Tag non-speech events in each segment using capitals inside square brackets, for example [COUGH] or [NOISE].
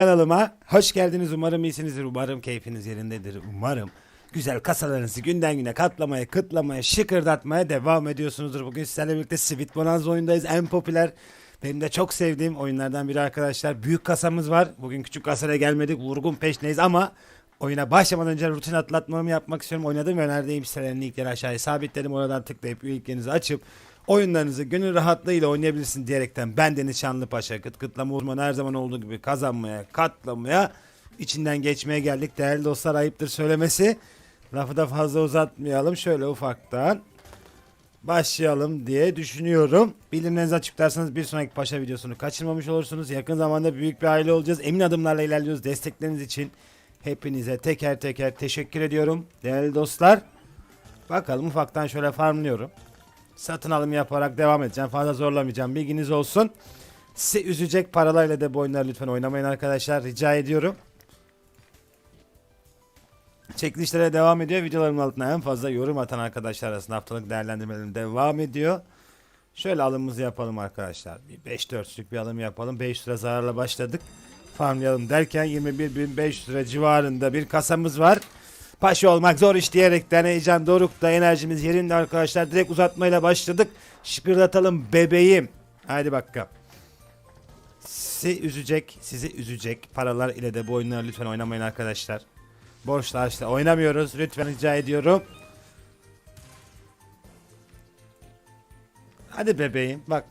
Kanalıma hoş geldiniz. Umarım iyisinizdir. Umarım keyfiniz yerindedir. Umarım güzel kasalarınızı günden güne katlamaya, kıtlamaya, şıkırdatmaya devam ediyorsunuzdur. Bugün sizlerle birlikte Sweet Bonanza oyundayız. En popüler, benim de çok sevdiğim oyunlardan biri arkadaşlar. Büyük kasamız var. Bugün küçük kasaya gelmedik. Vurgun peşneyiz ama oyuna başlamadan önce rutin atlatmamı yapmak istiyorum. Oynadığım ve önerdiğim sitelerin linkleri aşağıya sabitledim. Oradan tıklayıp üyeliklerinizi açıp oyunlarınızı gönül rahatlığıyla oynayabilirsin diyerekten ben Deniz Şanlıpaşa kıt kıtlama uzmanı her zaman olduğu gibi kazanmaya, katlamaya, içinden geçmeye geldik. Değerli dostlar ayıptır söylemesi. Lafı da fazla uzatmayalım. Şöyle ufaktan başlayalım diye düşünüyorum. Bildirimlerinizi açıklarsanız bir sonraki paşa videosunu kaçırmamış olursunuz. Yakın zamanda büyük bir aile olacağız. Emin adımlarla ilerliyoruz. Destekleriniz için hepinize teker teker teşekkür ediyorum. Değerli dostlar. Bakalım ufaktan şöyle farmlıyorum. Satın alım yaparak devam edeceğim. Fazla zorlamayacağım. Bilginiz olsun. Sizi üzecek paralarla da bu oyunları lütfen oynamayın arkadaşlar. Rica ediyorum. Çekilişlere devam ediyor. Videolarımın altına en fazla yorum atan arkadaşlar arasında haftalık değerlendirmelerim devam ediyor. Şöyle alımımızı yapalım arkadaşlar. Bir 5-4'lük bir alım yapalım. 5 lira zararla başladık. Farmlayalım derken 21.500 lira civarında bir kasamız var. Paşa olmak zor iş diyerekten heyecan dorukta enerjimiz yerinde arkadaşlar. Direkt uzatmayla başladık. Şıkırdatalım bebeğim. Haydi bakalım. Sizi üzecek, sizi üzecek paralar ile de bu oyunları lütfen oynamayın arkadaşlar. Borçla işte oynamıyoruz. Lütfen rica ediyorum. Hadi bebeğim bak.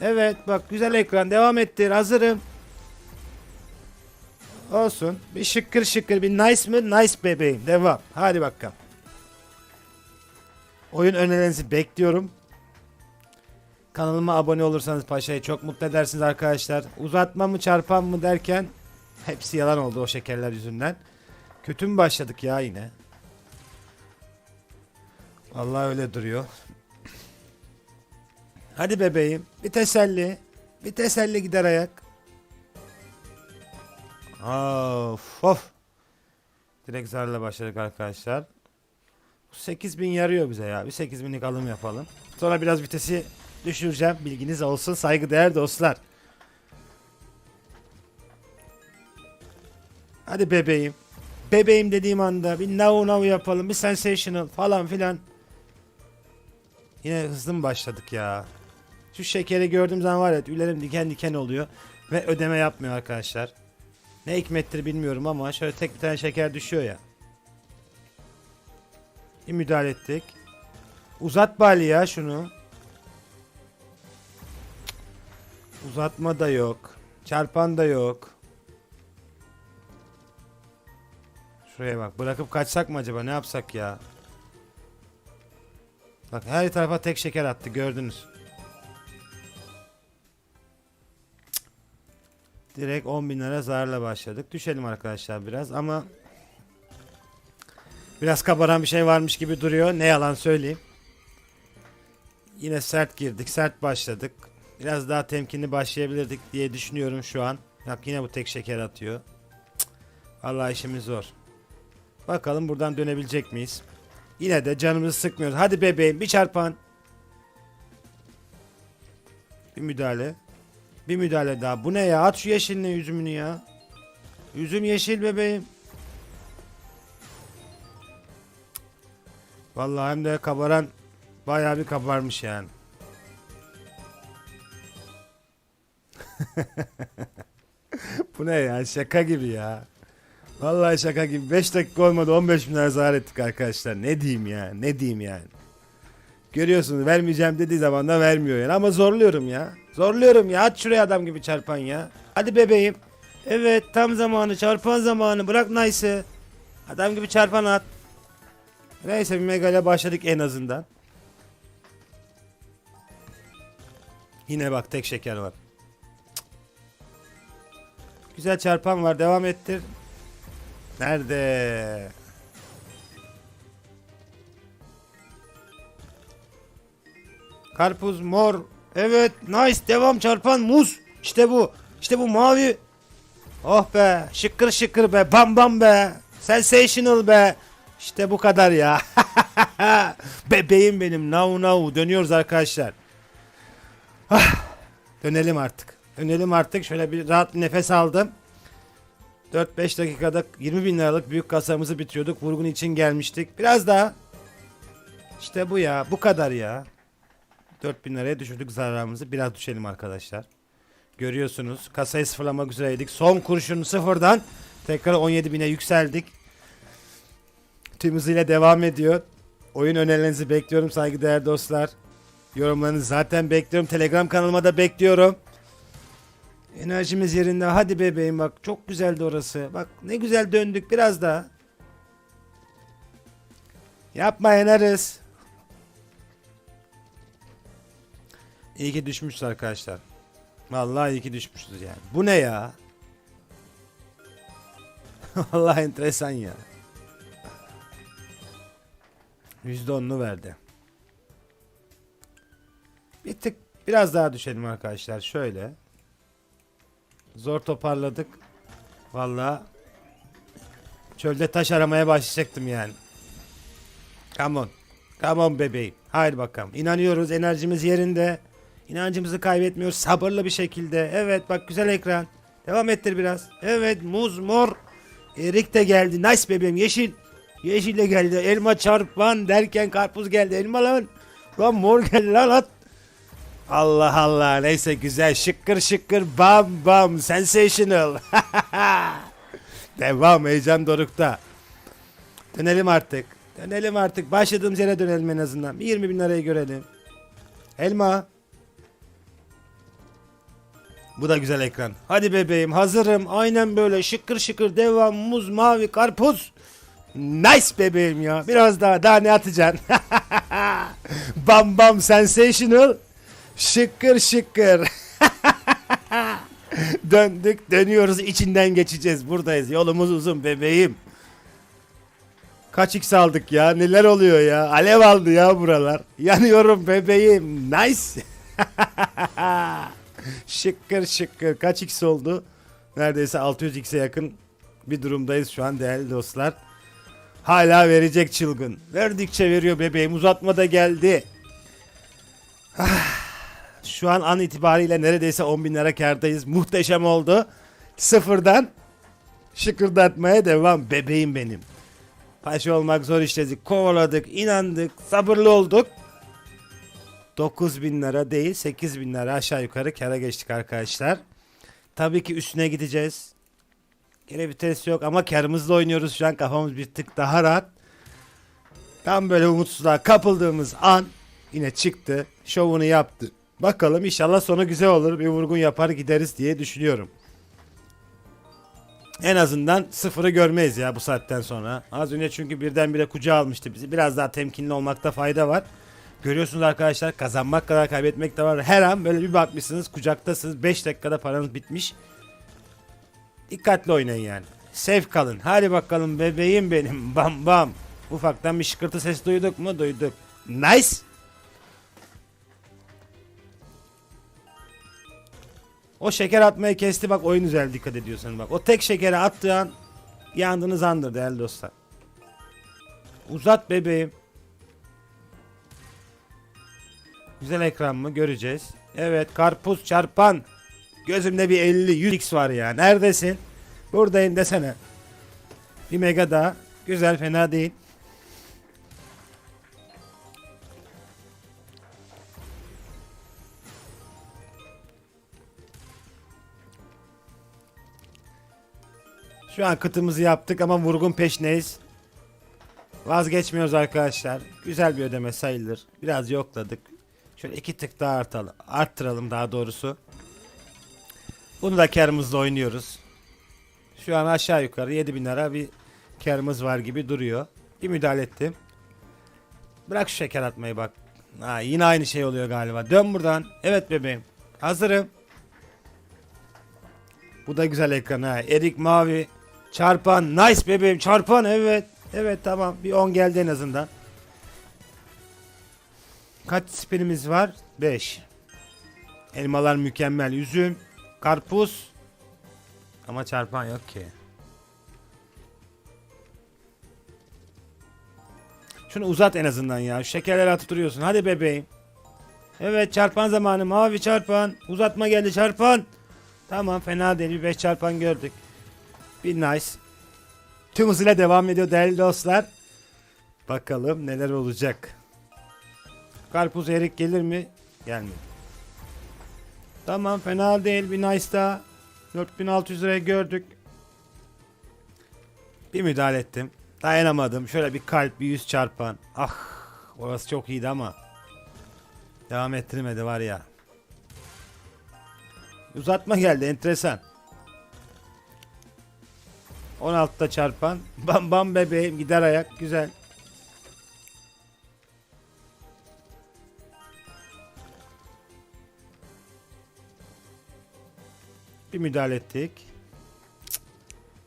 Evet bak güzel ekran devam ettir hazırım. Olsun. Bir şıkkır şıkkır bir nice mi? Nice bebeğim. Devam. Hadi bakalım. Oyun önerilerinizi bekliyorum. Kanalıma abone olursanız paşayı çok mutlu edersiniz arkadaşlar. Uzatma mı çarpan mı derken [LAUGHS] hepsi yalan oldu o şekerler yüzünden. Kötü mü başladık ya yine? Vallahi öyle duruyor. Hadi bebeğim. Bir teselli. Bir teselli gider ayak. Of of. Direkt zarla başladık arkadaşlar. 8000 yarıyor bize ya. Bir 8000'lik alım yapalım. Sonra biraz vitesi düşüreceğim. Bilginiz olsun. Saygıdeğer dostlar. Hadi bebeğim. Bebeğim dediğim anda bir now now yapalım. Bir sensational falan filan. Yine hızlı mı başladık ya? Şu şekeri gördüğüm zaman var ya tüylerim diken diken oluyor. Ve ödeme yapmıyor arkadaşlar. Ne hikmettir bilmiyorum ama şöyle tek bir tane şeker düşüyor ya. Bir müdahale ettik. Uzat bali ya şunu. Uzatma da yok. Çarpan da yok. Şuraya bak. Bırakıp kaçsak mı acaba? Ne yapsak ya? Bak her tarafa tek şeker attı gördünüz. Direkt 10 bin lira zararla başladık. Düşelim arkadaşlar biraz ama biraz kabaran bir şey varmış gibi duruyor. Ne yalan söyleyeyim. Yine sert girdik. Sert başladık. Biraz daha temkinli başlayabilirdik diye düşünüyorum şu an. Bak yine bu tek şeker atıyor. Cık. İşimiz zor. Bakalım buradan dönebilecek miyiz? Yine de canımızı sıkmıyoruz. Hadi bebeğim bir çarpan. Bir müdahale. Bir müdahale daha. Bu ne ya? At şu yeşilini yüzümünü ya. Yüzüm yeşil bebeğim. Vallahi hem de kabaran bayağı bir kabarmış yani. [LAUGHS] Bu ne ya? Şaka gibi ya. Vallahi şaka gibi. 5 dakika olmadı 15 bin lira zarar ettik arkadaşlar. Ne diyeyim ya? Ne diyeyim yani? Görüyorsunuz vermeyeceğim dediği zaman da vermiyor yani. Ama zorluyorum ya. Zorluyorum ya. At şuraya adam gibi çarpan ya. Hadi bebeğim. Evet tam zamanı çarpan zamanı. Bırak nice'ı. Adam gibi çarpan at. Neyse bir mega ile başladık en azından. Yine bak tek şeker var. Cık. Güzel çarpan var. Devam ettir. Nerede? Karpuz mor. Evet nice devam çarpan muz. İşte bu. İşte bu mavi. Oh be şıkkır şıkkır be bam bam be. Sensational be. İşte bu kadar ya. [LAUGHS] Bebeğim benim now now dönüyoruz arkadaşlar. Ah, dönelim artık. Dönelim artık şöyle bir rahat bir nefes aldım. 4-5 dakikada 20 bin liralık büyük kasamızı bitiriyorduk. Vurgun için gelmiştik. Biraz daha. İşte bu ya. Bu kadar ya. 4000 liraya düşürdük zararımızı. Biraz düşelim arkadaşlar. Görüyorsunuz. Kasayı sıfırlamak üzereydik. Son kurşun sıfırdan tekrar 17 bine yükseldik. Tüm hızıyla devam ediyor. Oyun önerilerinizi bekliyorum saygıdeğer dostlar. Yorumlarınızı zaten bekliyorum. Telegram kanalıma da bekliyorum. Enerjimiz yerinde. Hadi bebeğim bak. Çok güzeldi orası. Bak ne güzel döndük biraz daha. Yapma yeneriz. İyi ki düşmüşüz arkadaşlar. Vallahi iyi ki düşmüşüz yani. Bu ne ya? [LAUGHS] Vallahi enteresan ya. %10'unu verdi. Bir tık biraz daha düşelim arkadaşlar. Şöyle. Zor toparladık. Vallahi çölde taş aramaya başlayacaktım yani. Come on. Come on bebeğim. Haydi bakalım. İnanıyoruz. Enerjimiz yerinde. İnancımızı kaybetmiyoruz. Sabırlı bir şekilde. Evet bak güzel ekran. Devam ettir biraz. Evet muz mor. Erik de geldi. Nice bebeğim. Yeşil. Yeşil de geldi. Elma çarpan derken karpuz geldi. Elma lan. Lan mor geldi lan at. Allah Allah. Neyse güzel. Şıkkır şıkkır. Bam bam. Sensational. [LAUGHS] Devam. Heyecan dorukta. Dönelim artık. Dönelim artık. Başladığımız yere dönelim en azından. Bir 20 bin lirayı görelim. Elma. Bu da güzel ekran. Hadi bebeğim hazırım. Aynen böyle şıkır şıkır devam muz mavi karpuz. Nice bebeğim ya. Biraz daha daha ne atacaksın? [LAUGHS] bam bam sensational. Şıkır şıkır. [LAUGHS] Döndük dönüyoruz içinden geçeceğiz buradayız. Yolumuz uzun bebeğim. Kaç x aldık ya? Neler oluyor ya? Alev aldı ya buralar. Yanıyorum bebeğim. Nice. [LAUGHS] şıkkır şıkkır. Kaç x oldu? Neredeyse 600 x'e yakın bir durumdayız şu an değerli dostlar. Hala verecek çılgın. Verdikçe veriyor bebeğim. Uzatma da geldi. Ah, Şu an an itibariyle neredeyse 10 bin lira kardayız. Muhteşem oldu. Sıfırdan şıkırdatmaya devam. Bebeğim benim. Paşa olmak zor işledik. Kovaladık, inandık, sabırlı olduk. 9 bin lira değil 8 bin lira aşağı yukarı kara geçtik arkadaşlar. Tabii ki üstüne gideceğiz. Gene vites yok ama karımızla oynuyoruz şu an kafamız bir tık daha rahat. Tam böyle umutsuzluğa kapıldığımız an yine çıktı. Şovunu yaptı. Bakalım inşallah sonu güzel olur. Bir vurgun yapar gideriz diye düşünüyorum. En azından sıfırı görmeyiz ya bu saatten sonra. Az önce çünkü birdenbire kucağa almıştı bizi. Biraz daha temkinli olmakta fayda var. Görüyorsunuz arkadaşlar kazanmak kadar kaybetmek de var. Her an böyle bir bakmışsınız kucaktasınız. 5 dakikada paranız bitmiş. Dikkatli oynayın yani. Safe kalın. Hadi bakalım bebeğim benim. [LAUGHS] Bam bam. Ufaktan bir şıkırtı ses duyduk mu? Duyduk. Nice. O şeker atmayı kesti bak oyun güzel dikkat ediyorsan bak. O tek şekeri attığı an yandığınız andır değerli dostlar. Uzat bebeğim. Güzel ekran mı göreceğiz. Evet karpuz çarpan. Gözümde bir 50 100x var ya. Neredesin? Buradayım desene. Bir mega daha. Güzel fena değil. Şu an kıtımızı yaptık ama vurgun peşneyiz. Vazgeçmiyoruz arkadaşlar. Güzel bir ödeme sayılır. Biraz yokladık. Şöyle iki tık daha artalım. Arttıralım daha doğrusu. Bunu da karımızla oynuyoruz. Şu an aşağı yukarı 7000 lira bir karımız var gibi duruyor. Bir müdahale ettim. Bırak şu şeker atmayı bak. Ha, yine aynı şey oluyor galiba. Dön buradan. Evet bebeğim. Hazırım. Bu da güzel ekran ha. Erik mavi. Çarpan. Nice bebeğim. Çarpan evet. Evet tamam. Bir 10 geldi en azından. Kaç spinimiz var? 5. Elmalar mükemmel. Üzüm. Karpuz. Ama çarpan yok ki. Şunu uzat en azından ya. Şu şekerleri atıp duruyorsun. Hadi bebeğim. Evet çarpan zamanı. Mavi çarpan. Uzatma geldi çarpan. Tamam fena değil. Bir 5 çarpan gördük. Bir nice. Tüm hızıyla devam ediyor değerli dostlar. Bakalım neler olacak. Karpuz erik gelir mi? Gelmiyor. Tamam fena değil bir nice daha. 4600 liraya gördük. Bir müdahale ettim. Dayanamadım. Şöyle bir kalp bir yüz çarpan. Ah orası çok iyiydi ama. Devam ettirmedi var ya. Uzatma geldi enteresan. 16'da çarpan. [LAUGHS] Bam bam bebeğim gider ayak güzel. Bir müdahale ettik.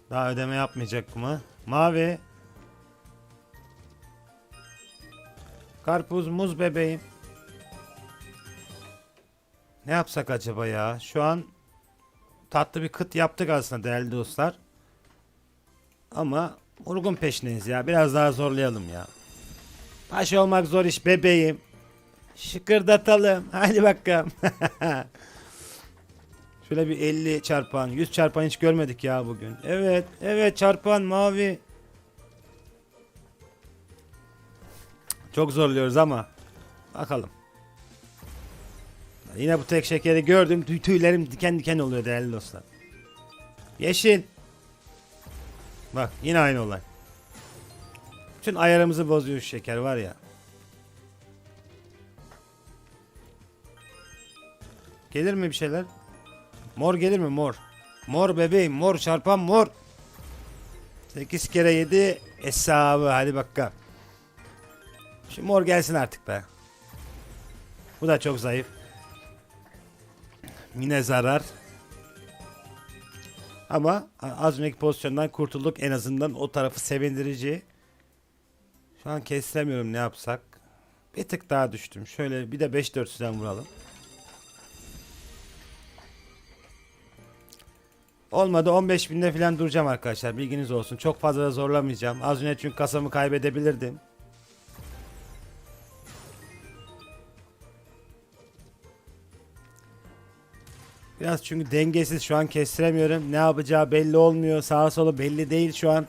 Daha ödeme yapmayacak mı? Mavi. Karpuz muz bebeğim. Ne yapsak acaba ya? Şu an tatlı bir kıt yaptık aslında değerli dostlar. Ama Urgun peşindeyiz ya. Biraz daha zorlayalım ya. Baş olmak zor iş bebeğim. Şıkırdatalım. Hadi bakalım. [LAUGHS] Şöyle bir 50 çarpan, 100 çarpan hiç görmedik ya bugün. Evet, evet çarpan mavi. Çok zorluyoruz ama bakalım. Yine bu tek şekeri gördüm. Tüy tüylerim diken diken oluyor değerli dostlar. Yeşil. Bak yine aynı olay. Bütün ayarımızı bozuyor şu şeker var ya. Gelir mi bir şeyler? Mor gelir mi mor? Mor bebeğim mor çarpan mor. 8 kere 7 hesabı hadi bakalım. Şu mor gelsin artık be. Bu da çok zayıf. Yine zarar. Ama az önceki pozisyondan kurtulduk. En azından o tarafı sevindirici. Şu an kestiremiyorum ne yapsak. Bir tık daha düştüm. Şöyle bir de 5-4'süden vuralım. Olmadı 15 binde falan duracağım arkadaşlar. Bilginiz olsun. Çok fazla da zorlamayacağım. Az önce çünkü kasamı kaybedebilirdim. Biraz çünkü dengesiz şu an kestiremiyorum. Ne yapacağı belli olmuyor. Sağa sola belli değil şu an.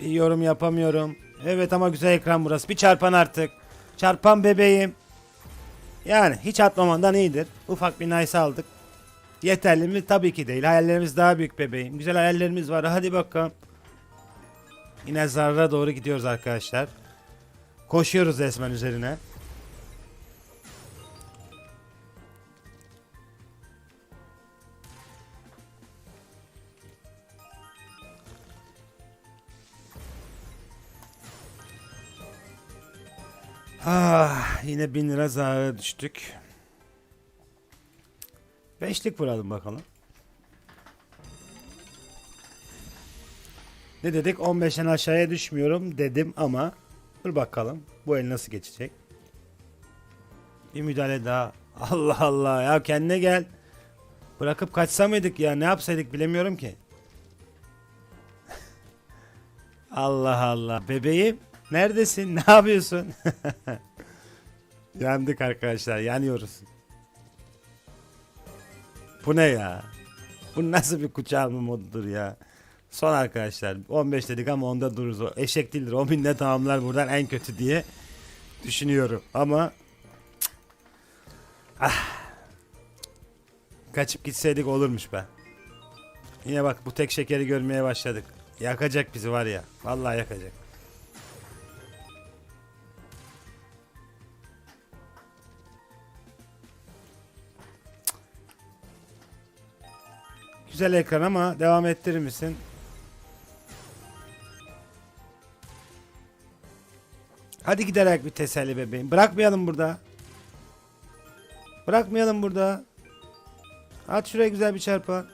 Bir yorum yapamıyorum. Evet ama güzel ekran burası. Bir çarpan artık. Çarpan bebeğim. Yani hiç atmamandan iyidir. Ufak bir nice aldık. Yeterli mi? Tabii ki değil. Hayallerimiz daha büyük bebeğim. Güzel hayallerimiz var. Hadi bakalım. Yine zarra doğru gidiyoruz arkadaşlar. Koşuyoruz resmen üzerine. Ah, yine bin lira zarara düştük. Beşlik vuralım bakalım. Ne dedik? 15'ten aşağıya düşmüyorum dedim ama dur bakalım bu el nasıl geçecek. Bir müdahale daha. [LAUGHS] Allah Allah ya kendine gel. Bırakıp kaçsa mıydık ya ne yapsaydık bilemiyorum ki. [LAUGHS] Allah Allah bebeğim neredesin [LAUGHS] ne yapıyorsun? Yandık arkadaşlar yanıyoruz. Bu ne ya? Bu nasıl bir kucağılma modudur ya? Son arkadaşlar 15 dedik ama onda dururuz. O eşek değildir. 10 binde tamamlar buradan en kötü diye düşünüyorum. Ama ah. kaçıp gitseydik olurmuş be. Yine bak bu tek şekeri görmeye başladık. Yakacak bizi var ya. Vallahi yakacak. Güzel ekran ama devam ettirir misin? Hadi giderek bir teselli bebeğim. Bırakmayalım burada. Bırakmayalım burada. At şuraya güzel bir çarpan.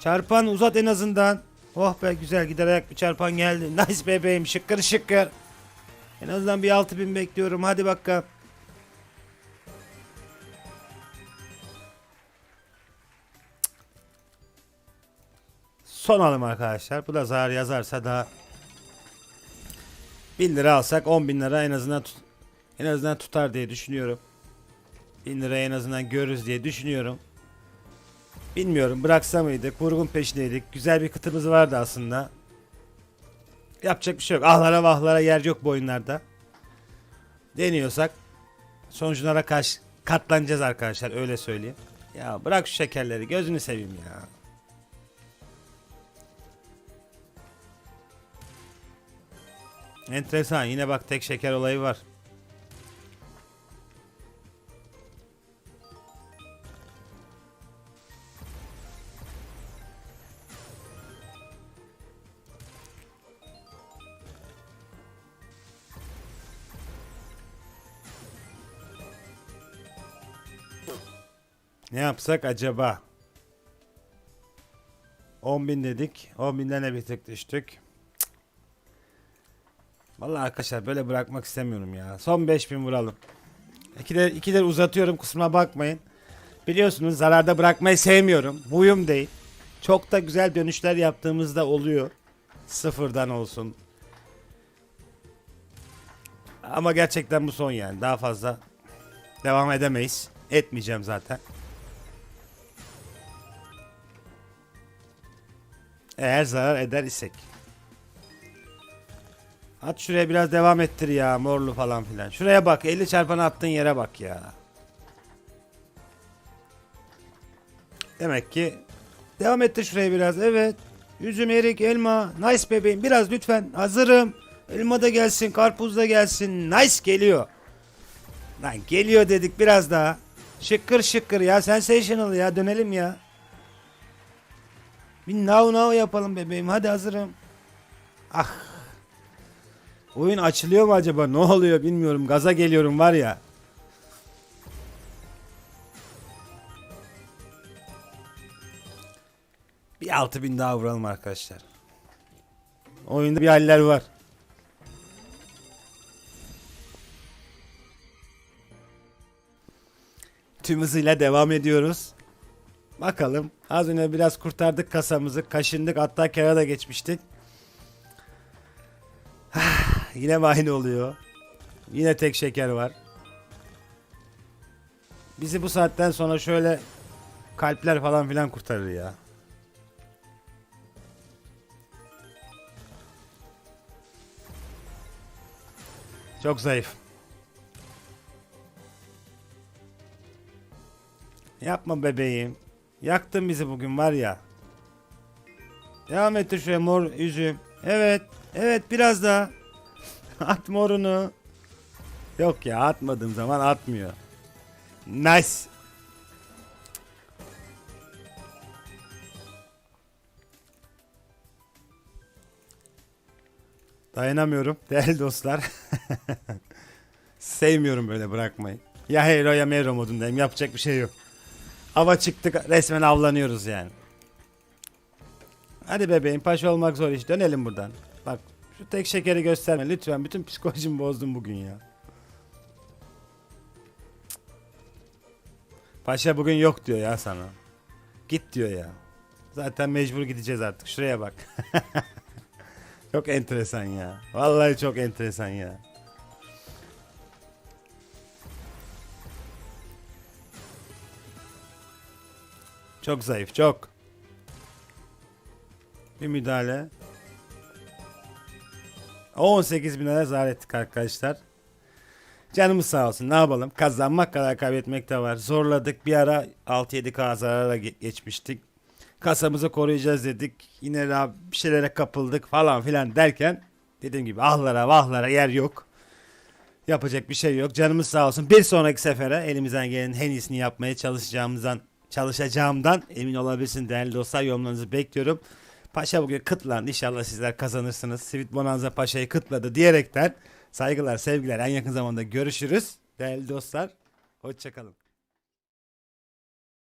Çarpan uzat en azından. Oh be güzel giderek bir çarpan geldi. Nice bebeğim şıkkır şıkkır. En azından bir 6000 bekliyorum. Hadi bakalım. Son alım arkadaşlar. Bu da zarar yazarsa da 1000 lira alsak 10 bin lira en azından tut- en azından tutar diye düşünüyorum. 1000 lira en azından görürüz diye düşünüyorum. Bilmiyorum bıraksa mıydık? Vurgun peşindeydik. Güzel bir kıtımız vardı aslında. Yapacak bir şey yok. Ahlara vahlara yer yok bu oyunlarda. Deniyorsak sonuçlara karşı katlanacağız arkadaşlar öyle söyleyeyim. Ya bırak şu şekerleri gözünü seveyim ya. Enteresan yine bak tek şeker olayı var. Ne yapsak acaba? 10.000 dedik. 10.000'den de bir tık düştük. Vallahi arkadaşlar böyle bırakmak istemiyorum ya. Son 5000 vuralım. İkiler, ikiler uzatıyorum kusuruma bakmayın. Biliyorsunuz zararda bırakmayı sevmiyorum. Huyum değil. Çok da güzel dönüşler yaptığımızda oluyor. Sıfırdan olsun. Ama gerçekten bu son yani. Daha fazla devam edemeyiz. Etmeyeceğim zaten. Eğer zarar eder isek. At şuraya biraz devam ettir ya morlu falan filan. Şuraya bak 50 çarpanı attığın yere bak ya. Demek ki devam ettir şuraya biraz evet. Üzüm, erik, elma. Nice bebeğim biraz lütfen hazırım. Elma da gelsin karpuz da gelsin. Nice geliyor. Lan geliyor dedik biraz daha. Şıkkır şıkkır ya sensational ya dönelim ya. Bir now now yapalım bebeğim hadi hazırım. Ah. Oyun açılıyor mu acaba ne oluyor bilmiyorum gaza geliyorum var ya. Bir 6000 daha vuralım arkadaşlar. Oyunda bir haller var. Tüm hızıyla devam ediyoruz. Bakalım. Az önce biraz kurtardık kasamızı. Kaşındık. Hatta kere da geçmiştik. Yine mi aynı oluyor? Yine tek şeker var. Bizi bu saatten sonra şöyle kalpler falan filan kurtarır ya. Çok zayıf. Yapma bebeğim. Yaktın bizi bugün var ya. Devam ettir şuraya mor üzüm. Evet. Evet biraz daha. [LAUGHS] At morunu. Yok ya atmadığım zaman atmıyor. Nice. Dayanamıyorum [LAUGHS] değerli dostlar. [LAUGHS] Sevmiyorum böyle bırakmayı. Ya hero ya mero modundayım yapacak bir şey yok. Ava çıktık resmen avlanıyoruz yani. Hadi bebeğim paşa olmak zor iş dönelim buradan. Bak şu tek şekeri gösterme lütfen bütün psikolojimi bozdun bugün ya. Paşa bugün yok diyor ya sana. Git diyor ya. Zaten mecbur gideceğiz artık şuraya bak. [LAUGHS] çok enteresan ya. Vallahi çok enteresan ya. Çok zayıf çok. Bir müdahale. 18 bin lira zarar ettik arkadaşlar. Canımız sağ olsun ne yapalım kazanmak kadar kaybetmek de var. Zorladık bir ara 6-7k zarara ge- geçmiştik. Kasamızı koruyacağız dedik. Yine daha bir şeylere kapıldık falan filan derken dediğim gibi ahlara vahlara yer yok. Yapacak bir şey yok. Canımız sağ olsun. Bir sonraki sefere elimizden gelenin en iyisini yapmaya çalışacağımızdan çalışacağımdan emin olabilirsin değerli dostlar. Yorumlarınızı bekliyorum. Paşa bugün kıtlandı. İnşallah sizler kazanırsınız. Sivit Bonanza Paşa'yı kıtladı diyerekten saygılar, sevgiler. En yakın zamanda görüşürüz. Değerli dostlar, hoşçakalın.